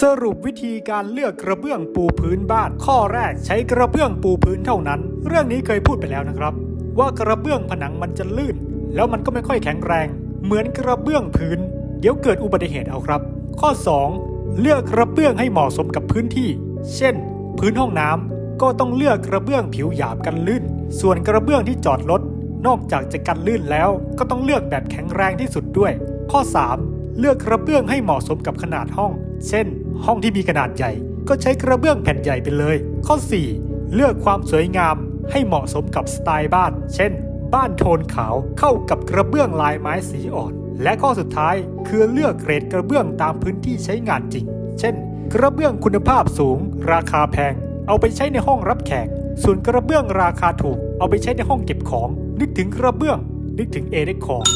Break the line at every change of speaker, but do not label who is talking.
สรุปวิธีการเลือกกระเบื้องปูพื้นบ้าน ข้อแรกใช้กระเบื้องปูพื้นเท่านั้น เรื่องนี้เคยพูดไปแล้วนะครับ ว่ากระเบื้องผนังมันจะลื่น แล้วมันก็ไม่ค่อยแข็งแรง เหมือนกระเบื้องพื้น เดี๋ยวเกิดอุบัติเหตุเอาครับ ข้อ 2 เลือกกระเบื้องให้เหมาะสมกับพื้นที่ เช่น พื้นห้องน้ำก็ต้องเลือกกระเบื้องผิวหยาบกันลื่น ส่วนกระเบื้องที่จอดรถนอกจากจะกันลื่นแล้ว ก็ต้องเลือกแบบแข็งแรงที่สุดด้วย ข้อ 3 เลือกกระเบื้องให้เหมาะสมกับขนาดห้อง เช่น ห้องที่มีขนาดใหญ่ ก็ใช้กระเบื้องแผ่นใหญ่ไปเลย ข้อ 4 เลือกความสวยงามให้เหมาะสมกับสไตล์บ้าน เช่น บ้านโทนขาวเข้ากับกระเบื้องลายไม้สีอ่อน และข้อสุดท้ายคือเลือกเกรดกระเบื้องตามพื้นที่ใช้งานจริง เช่น กระเบื้องคุณภาพสูง ราคาแพง เอาไปใช้ในห้องรับแขก ส่วนกระเบื้องราคาถูก เอาไปใช้ในห้องเก็บของ นึกถึงกระเบื้อง นึกถึงเอเด็กคอร์